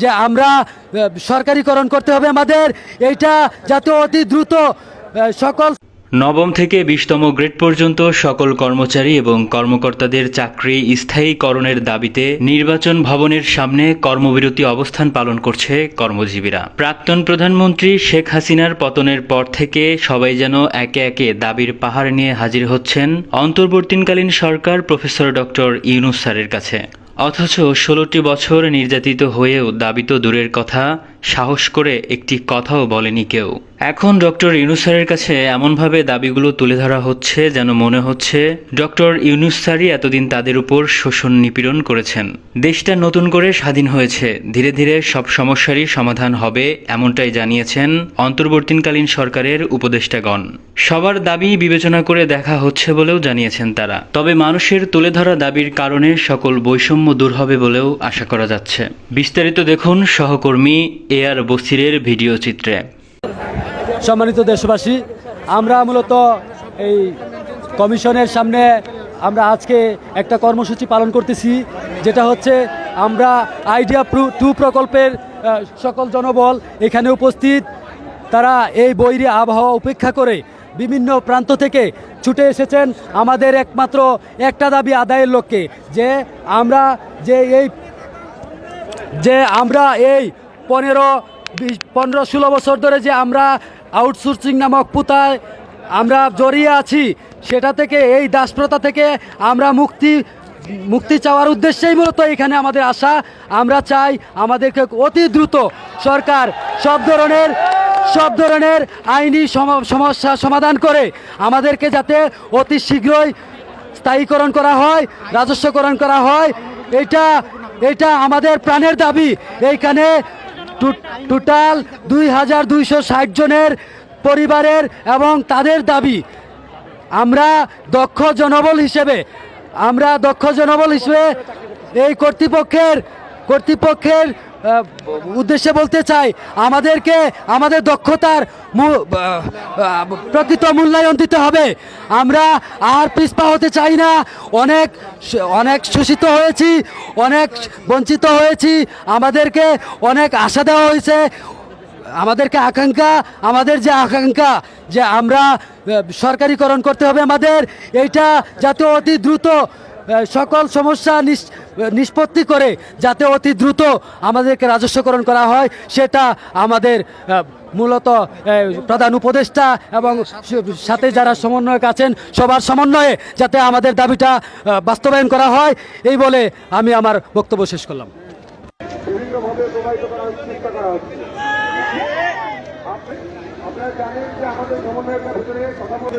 যে আমরা সরকারিকরণ করতে হবে আমাদের। এইটা যাতে অতি দ্রুত সকল নবম থেকে বিশতম গ্রেড পর্যন্ত সকল কর্মচারী এবং কর্মকর্তাদের চাকরি স্থায়ীকরণের দাবিতে নির্বাচন ভবনের সামনে কর্মবিরতি অবস্থান পালন করছে কর্মজীবীরা। প্রাক্তন প্রধানমন্ত্রী শেখ হাসিনার পতনের পর থেকে সবাই যেন একে একে দাবির পাহাড় নিয়ে হাজির হচ্ছেন অন্তর্বর্তীকালীন সরকার প্রফেসর ডক্টর ইউনুস স্যারের কাছে। অথচ ষোলোটি বছর নির্যাতিত হয়েও দাবি তো দূরের কথা। সাহস করে একটি কথাও বলেনি কেউ। এখন ডক্টর ইউনুসারের কাছে এমনভাবে দাবিগুলো তুলে ধরা হচ্ছে যেন মনে হচ্ছে ডক্টর ইউনুসারই এতদিন তাদের উপর শোষণ নিপীড়ন করেছেন। দেশটা নতুন করে স্বাধীন হয়েছে। ধীরে ধীরে সব সমস্যারই সমাধান হবে এমনটাই জানিয়েছেন অন্তর্বর্তীকালীন সরকারের উপদেষ্টাগণ। সবার দাবি বিবেচনা করে দেখা হচ্ছে বলেও জানিয়েছেন তারা। তবে মানুষের তুলে ধরা দাবির কারণে সকল বৈষম্য দূর হবে বলেও আশা করা যাচ্ছে। বিস্তারিত দেখুন সহকর্মী এ আর বসিরের ভিডিও চিত্রে। সম্মানিত দেশবাসী, আমরা মূলত এই কমিশনের সামনে আমরা আজকে একটা কর্মসূচি পালন করতেছি, যেটা হচ্ছে আমরা আইডিয়া টু প্রকল্পের সকল জনবল এখানে উপস্থিত। তারা এই বৈরী আবহাওয়া উপেক্ষা করে বিভিন্ন প্রান্ত থেকে ছুটে এসেছেন আমাদের একমাত্র একটা দাবি আদায়ের লক্ষ্যে, যে আমরা যে এই, যে আমরা এই পনেরো, বিশ, পনেরো, ষোলো বছর ধরে যে আমরা আউটসোর্সিং নামক পুতায় আমরা জড়িয়ে আছি, সেটা থেকে, এই দাসপ্রথা থেকে আমরা মুক্তি মুক্তি চাওয়ার উদ্দেশ্যেই মূলত এখানে আমাদের আশা। আমরা চাই আমাদেরকে অতি দ্রুত সরকার সব ধরনের সব ধরনের আইনি সম- সমস্যা সমাধান করে আমাদেরকে যাতে অতি শীঘ্রই স্থায়ীকরণ করা হয়, রাজস্বকরণ করা হয়। এটা এটা আমাদের প্রাণের দাবি। এইখানে টোটাল দুই হাজার দুইশো ষাট জনের পরিবারের এবং তাদের দাবি, আমরা দক্ষ জনবল হিসেবে, আমরা দক্ষ জনবল হিসেবে এই কর্তৃপক্ষের কর্তৃপক্ষের উদ্দেশ্যে বলতে চাই, আমাদেরকে আমাদের দক্ষতার প্রকৃত মূল্যায়ন দিতে হবে। আমরা আর পিছপা হতে চাই না। অনেক অনেক শোষিত হয়েছি, অনেক বঞ্চিত হয়েছি। আমাদেরকে অনেক আশা দেওয়া হয়েছে। আমাদেরকে আকাঙ্ক্ষা, আমাদের যে আকাঙ্ক্ষা যে আমরা সরকারিকরণ করতে হবে আমাদের, এইটা যাতে অতি দ্রুত সকল সমস্যা নিষ্পত্তি করে যাতে অতি দ্রুত আমাদেরকে রাজস্বকরণ করা হয়, সেটা আমাদের মূলত প্রধান উপদেষ্টা এবং সাথে যারা সমন্বয়ক আছেন, সবার সমন্বয়ে যাতে আমাদের দাবিটা বাস্তবায়ন করা হয়, এই বলে আমি আমার বক্তব্য শেষ করলাম। আমাদের সমন্বয়ের কথা বলে